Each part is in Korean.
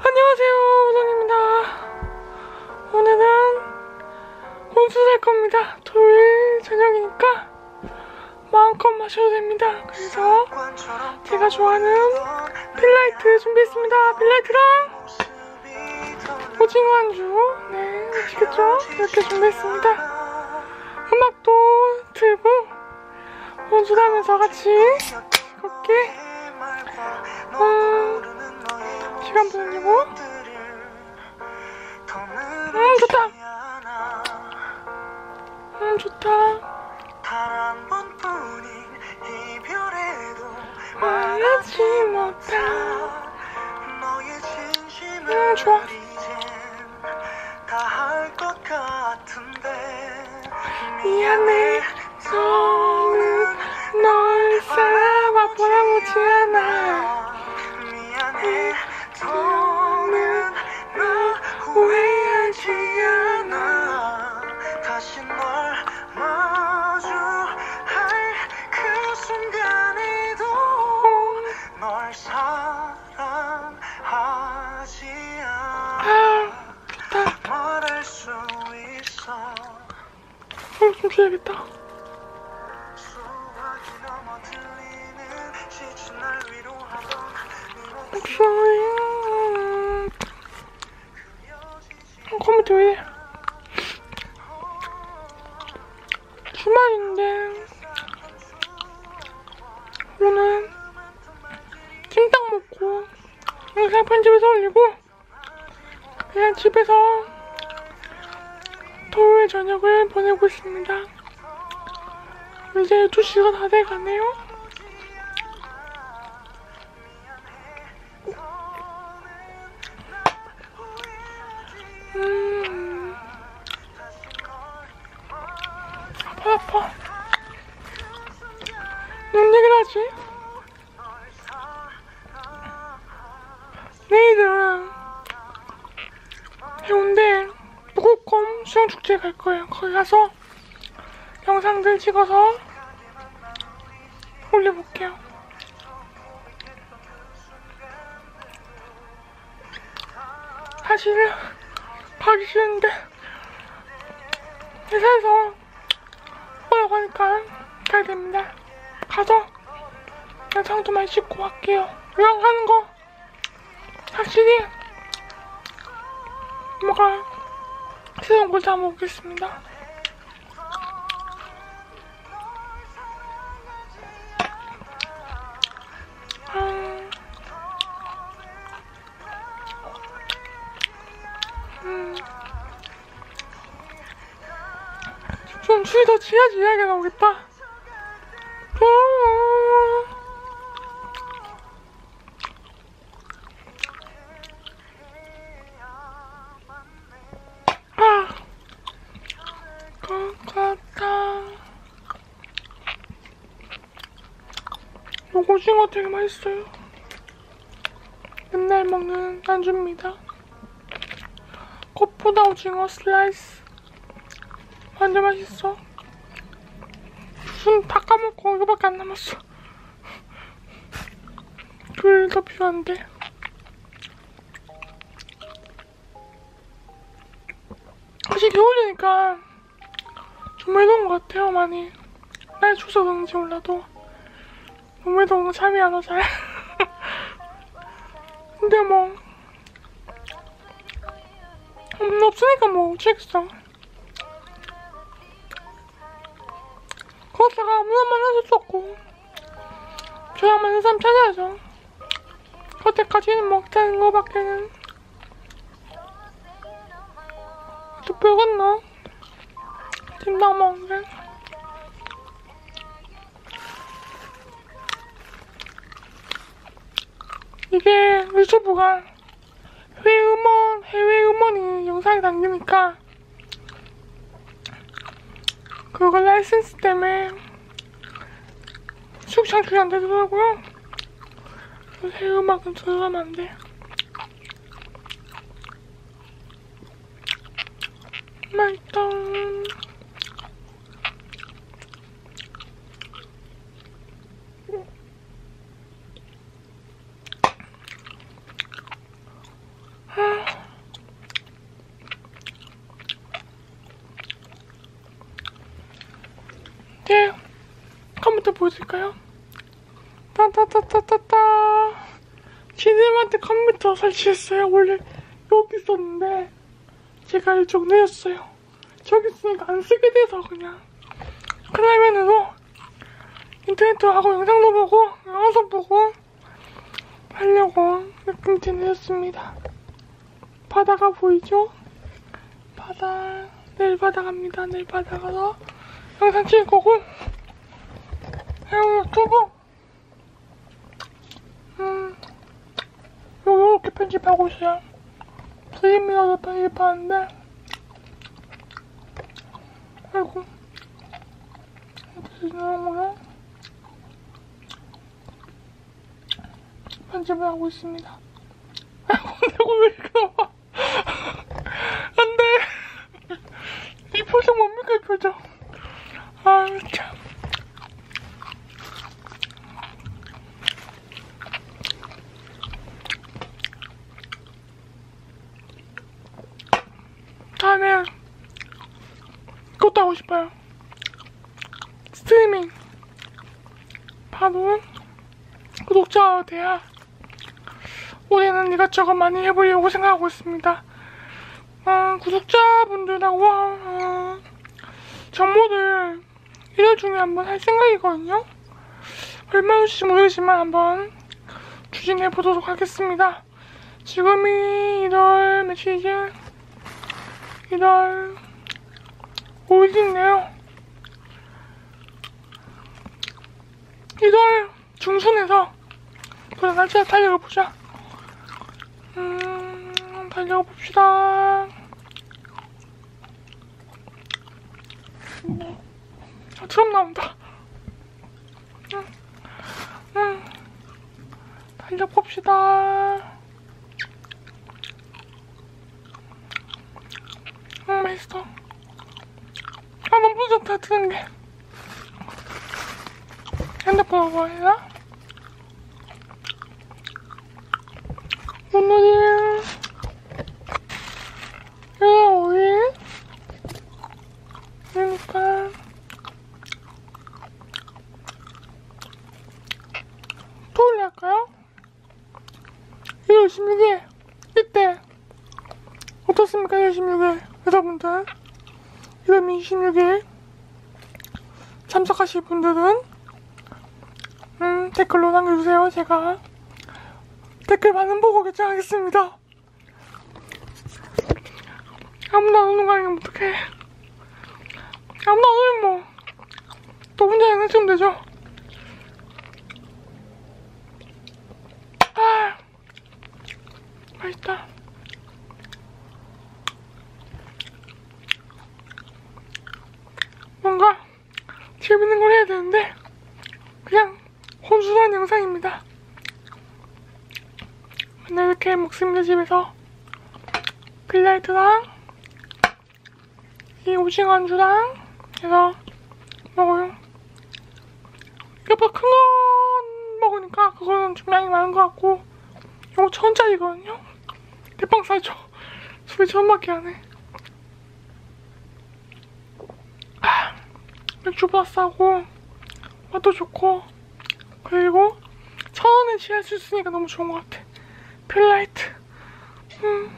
안녕하세요, 우성입니다. 오늘은 살 겁니다. 토요일 저녁이니까 마음껏 마셔도 됩니다. 그래서 제가 좋아하는 필라이트 준비했습니다. 필라이트랑 오징어 안주, 네, 아시겠죠? 이렇게 준비했습니다. 음악도 틀고 혼술하면서 같이 즐겁게 음, 시간 보내려고? 음 좋다. 음 좋다. 말하지 못한 음, 좋아. 미안해. 저는 널 사랑하고 보지 않아 목소리 음, 컴퓨터 왜 이래 주말인데? 오늘 찜닭 먹고 영상 편집해서 올리고 그냥 집에서 토요일 저녁을 보내고 있습니다 이제 2시가 다 돼가네요 음 아파 아파 뭔 얘기를 하지? 내일은 해운대 북극곰 수영축제 갈 거예요. 거기 가서 영상들 찍어서 올려볼게요. 사실 가기 싫은데 회사에서 오라고 하니까 가야 됩니다. 가서 영상도 많이 찍고 갈게요. 이왕 하는 거 확실히 뭐가 새로운 걸 담아오겠습니다. 좀 추위 더 이야기가 나오겠다. 음. 아, 것 같아. 요거 오징어 되게 맛있어요. 맨날 먹는 안주입니다. 꽃보다 오징어 슬라이스. 완전 맛있어. 순 다 까먹고 이거밖에 안 남았어. 귤 더 필요한데. 사실 겨울이니까 정말 더운 것 같아요 많이 날 추워서 그런지 몰라도 너무 더운 거 잠이 안 와 잘 근데 뭐 음, 없으니까 뭐 어쩌겠어 거기다가 아무나만 해줄 수 없고 저랑 맞는 사람 찾아야죠. 그때까지는 먹자는 거밖에는. 또 빼갔나? 찜닭 먹는데 이게 유튜브가 해외 음원, 해외 음원이 영상에 담기니까 그거 라이센스 때문에 창출이 안 되더라고요. 해외 음악은 들어가면 안 돼. 맛있다. 보여드릴까요? 따따따따따따 지님한테 컴퓨터 설치했어요. 원래 여기 있었는데 제가 이쪽 내렸어요. 저기 있으니까 안 쓰게 돼서 그냥 그러면으로 인터넷도 하고 영상도 보고 영화도 보고 하려고 이렇게 내렸습니다. 바다가 보이죠? 바다 내일 바다 갑니다. 내일 바다 가서 영상 찍을 거고 해외 유튜브 음. 요- 요렇게 편집하고 있어요. 프리미어도 편집하는데? 아이고. 나오고요. 편집을 하고 있습니다. 아이고 내가 왜 이렇게 나와? 안 돼. 이 표정 뭡니까 이 표정? 아 참 다음에 그것도 하고 싶어요 스트리밍 바로 구독자 대학 올해는 이것저것 많이 해보려고 생각하고 있습니다 어, 구독자분들하고 어, 정모를 일월 중에 한번 할 생각이거든요. 얼마 올지 모르겠지만 한번 추진해 보도록 하겠습니다. 지금이 1월 며칠이지? 1월 5일이네요. 1월 중순에서 그래 날짜 달려가 보자. 음, 달려가 봅시다. 아, 트럼 나온다. 응, 응. 달려봅시다. 응, 맛있어. 아, 너무 좋다, 드는 게. 핸드폰 뭐야? 오늘이 1월 5일 그러니까 토요일 할까요? 1월 16일 이때 어떻습니까 1월 16일 여러분들 1월 26일 참석하실 분들은 음, 댓글로 남겨주세요. 제가 댓글 많은 보고 결정하겠습니다. 아무나 안 오는 거 아니면 어떡해. 아무나 안 오면 뭐, 또 혼자 양해치면 되죠. 아, 맛있다. 뭔가 재밌는 걸 해야 되는데, 그냥 혼술한 영상입니다. 맨날 이렇게 먹습니다, 집에서. 글라이트랑, 이 오징어 안주랑 해서 먹어요. 이거보다 큰거 먹으니까 그거는 좀 양이 많은 것 같고 이거 천 원짜리거든요. 대빵 싸죠. 소리 천밖에 안 해. 아, 맥주보다 싸고 맛도 좋고 그리고 천 원에 취할 수 있으니까 너무 좋은 것 같아. 필라이트. 음.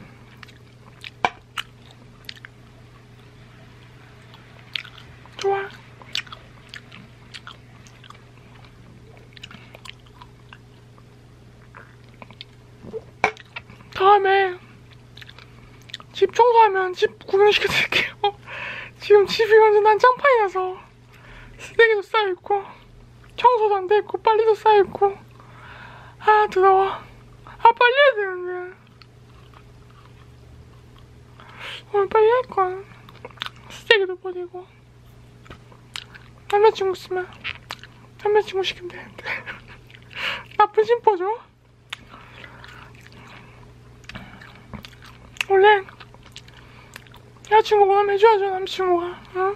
좋아. 다음에 집 청소하면 집 구경시켜드릴게요. 지금 집이 완전 난장판이 라서 쓰레기도 쌓여있고 청소도 안 돼있고 빨리도 쌓여있고 아 더러워. 아 빨리 해야 되는데. 오늘 빨리 할걸. 쓰레기도 버리고. 남자친구 있으면 남자친구 시키면 되는데. 나쁜 심보죠? 원래 여자친구 원하면 해줘야죠 남자친구가. 응?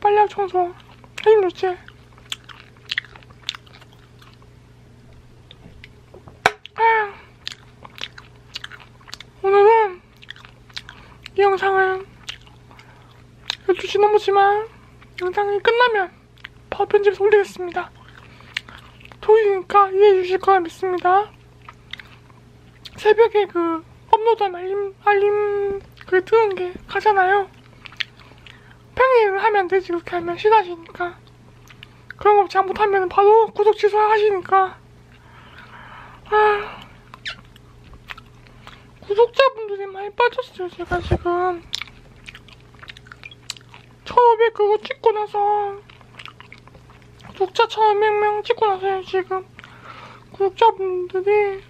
빨리 청소. 해주면 좋지 아, 오늘은 이 영상을 12시 넘었지만 영상이 끝나면 바로 편집해서 올리겠습니다. 토요일이니까 이해해 주실 거라 믿습니다. 새벽에 그 업로드하면 알림, 알림 그 뜨는 게 가잖아요. 평일을 하면 안 되지 그렇게 하면 싫어하시니까 그런 거 잘못하면 바로 구독 취소하시니까 아 구독자분들이 많이 빠졌어요 제가 지금 1500 그거 찍고 나서 구독자 1500명 찍고 나서 지금 구독자분들이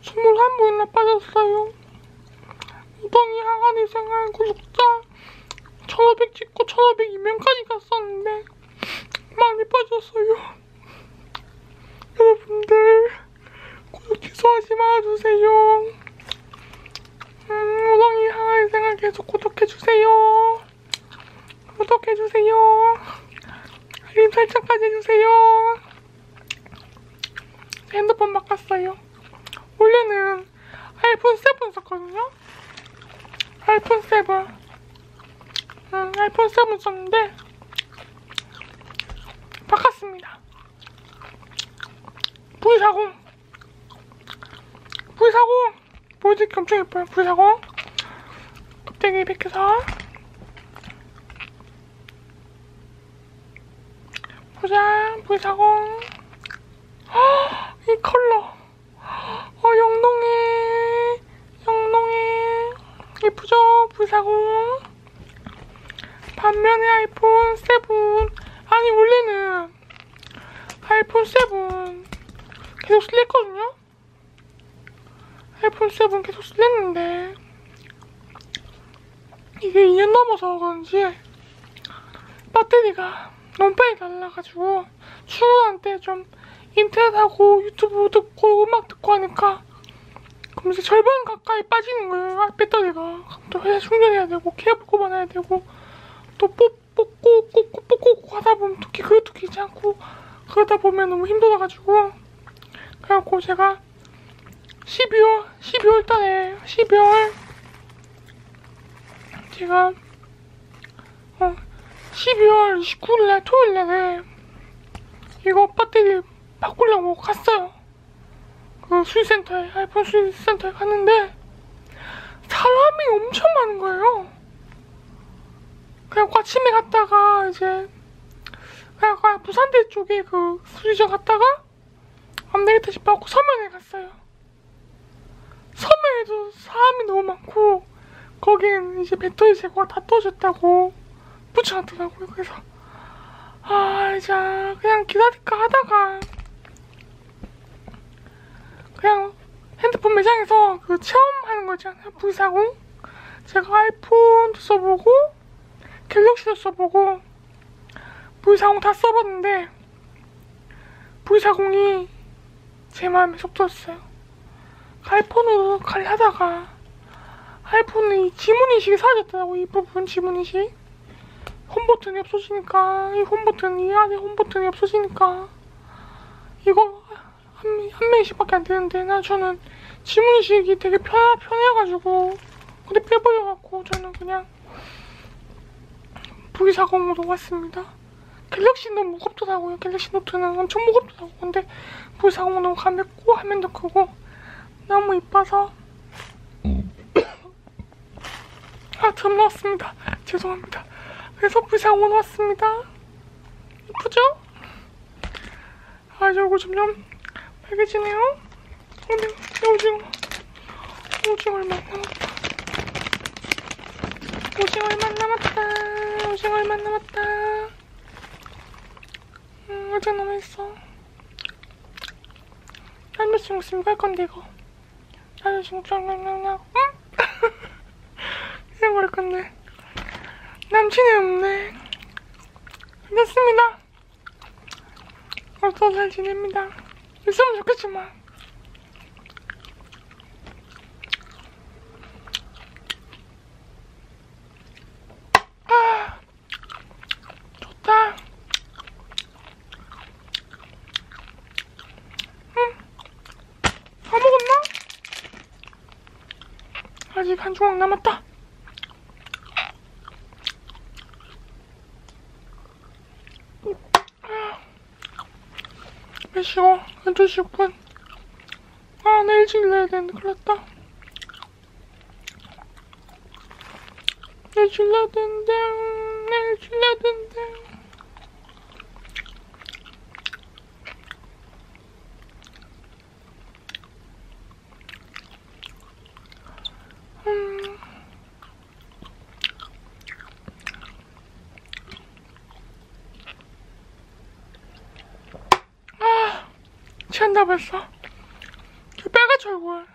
스물한 분이나 빠졌어요. 우동이 항아리 생활 구독자 1500 찍고 1502명까지 갔었는데 많이 빠졌어요. 여러분들 구독 취소하지 말아주세요. 음, 우동이 항아리 생활 계속 구독해주세요. 구독해주세요. 알림 설정까지 해주세요. 제 핸드폰 바꿨어요. 원래는 아이폰 7 썼거든요. 아이폰 7. 음, 아이폰 7 썼는데 바꿨습니다. V40. V40. 보여드릴 게 엄청 예뻐요. V40. 껍데기 벗겨서 보자. V40. 이 컬러. 어, 영롱해. 영롱해. 예쁘죠? V40. 반면에 아이폰 7. 아니, 원래는 아이폰 7 계속 쓸랬거든요? 아이폰 7 계속 쓸랬는데 이게 2년 넘어서 그런지 배터리가 너무 빨리 날라가지고 출근할 때 좀 인터넷하고 유튜브 듣고 음악 듣고 하니까 그럼 이제 절반 가까이 빠지는 거예요 아, 배터리가 또 회사 충전해야 되고 케이블 꼽아놔야 되고 또 뽑고 꽂고 뽑고 하다 보면 또 그것도 귀찮고 그러다 보면 너무 힘들어가지고 그래갖고 제가 12월 12월 달에 12월 제가 어 12월 29일 날 토요일 날에 이거 배터리 바꾸려고 갔어요. 그 수리센터에, 아이폰 수리센터에 갔는데, 사람이 엄청 많은 거예요. 그냥 아침에 갔다가, 이제, 그냥 부산대 쪽에 그 수리점 갔다가, 안 되겠다 싶어 갖고 서면에 갔어요. 서면에도 사람이 너무 많고, 거긴 이제 배터리 제거가 다 떠졌다고 붙여놨더라고요. 그래서, 아, 이제 그냥 기다릴까 하다가, 그냥 핸드폰 매장에서 그 체험하는 거 있잖아요. V40. 제가 아이폰도 써보고, 갤럭시도 써보고, V40 다 써봤는데, V40이 제 마음에 쏙 들었어요. 아이폰으로 가려다가, 아이폰의 지문인식이 사라졌더라고, 이 부분 지문인식. 홈버튼이 없어지니까, 이 홈버튼, 이 안에 홈버튼이 없어지니까, 이거 한, 한 명씩밖에 안 되는데 나 저는 지문인식이 되게 편, 편해가지고 근데 빼버려갖고 저는 그냥 V40으로 왔습니다. 갤럭시 너무 무겁더라고요. 갤럭시 노트는 엄청 무겁더라고. 근데 V40은 너무 가볍고 화면도 크고 너무 이뻐서 아, 점 나왔습니다. 죄송합니다. 그래서 V40으로 왔습니다. 이쁘죠? 아, 저거 점점 빨개지네요. 어, 네, 오징어. 오징어 얼마 남았다. 오징어 얼마 남았다. 오징어 얼마 남았다. 음, 오징어 남아있어. 남자친구 있으면 갈 건데, 이거. 남자친구 짱짱짱짱. 응? 그냥 갈 건데. 남친이 없네. 괜찮습니다. 어서 잘 지냅니다. 있으면 좋겠지만. 아직 한 조각 남았다. 매시워 12시 6분 아 내일 질러야 되는데 그랬다. 내일 질러야 된대, 음, 내일 질러야 된대. 취한다 벌써. 저 빨갛죠 얼굴.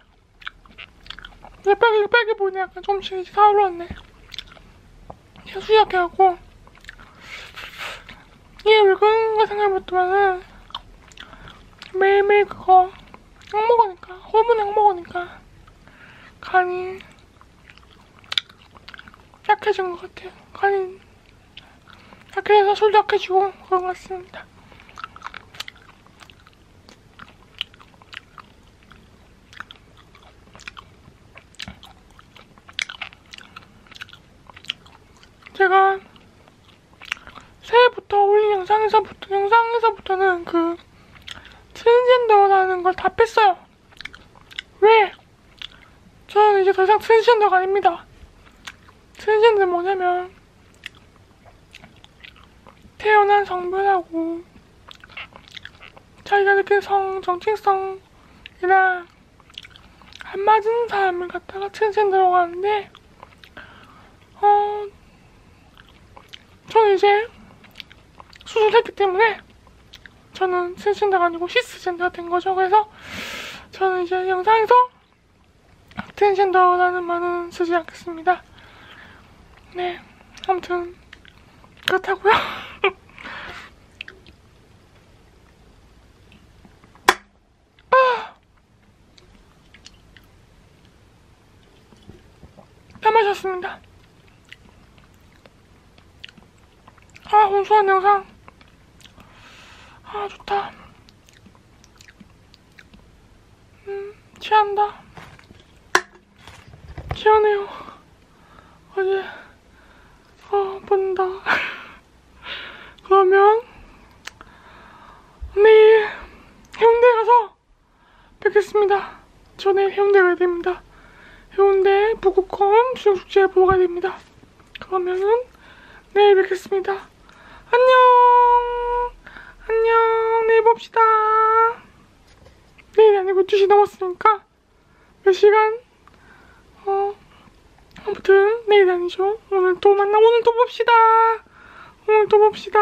내 빨개 빨개 보이네 약간 조금씩 이제 다 올라왔네. 계속 수약해갖고 이게 왜 그런가 생각해봤더만은 매일매일 그거 약 먹으니까 호르몬 약 먹으니까 간이 약해진 것 같아요. 간이 약해져서 술도 약해지고 그런 것 같습니다. 제가 새해부터 올린 영상에서부터 영상에서부터는 그 트랜스젠더라는 걸 다 뺐어요. 왜? 저는 이제 더 이상 트랜스젠더가 아닙니다. 트랜스젠더는 뭐냐면 태어난 성별하고 자기가 느낀 성 정체성이랑 안 맞은 사람을 갖다가 트랜스젠더라고 하는데 어 저는 이제 수술했기 때문에 저는 트랜스젠더가 아니고 시스젠더가 된 거죠. 그래서 저는 이제 영상에서 트랜스젠더라는 말은 쓰지 않겠습니다. 네, 아무튼 그렇다고요. 아, 다 마셨습니다. 아, 온수한 영상. 아, 좋다. 음, 취한다. 취하네요. 어제, 어, 본다. 그러면, 내일 해운대 가서 뵙겠습니다. 저 내일 해운대 가야 됩니다. 해운대 북구콘 수영축제 보러 가야 됩니다. 그러면은, 내일 뵙겠습니다. 안녕! 안녕! 내일 봅시다. 내일이 아니고 2시 넘었으니까 몇 시간? 어, 아무튼 내일 아니죠. 오늘 또 만나, 오늘 또 봅시다. 오늘 또 봅시다.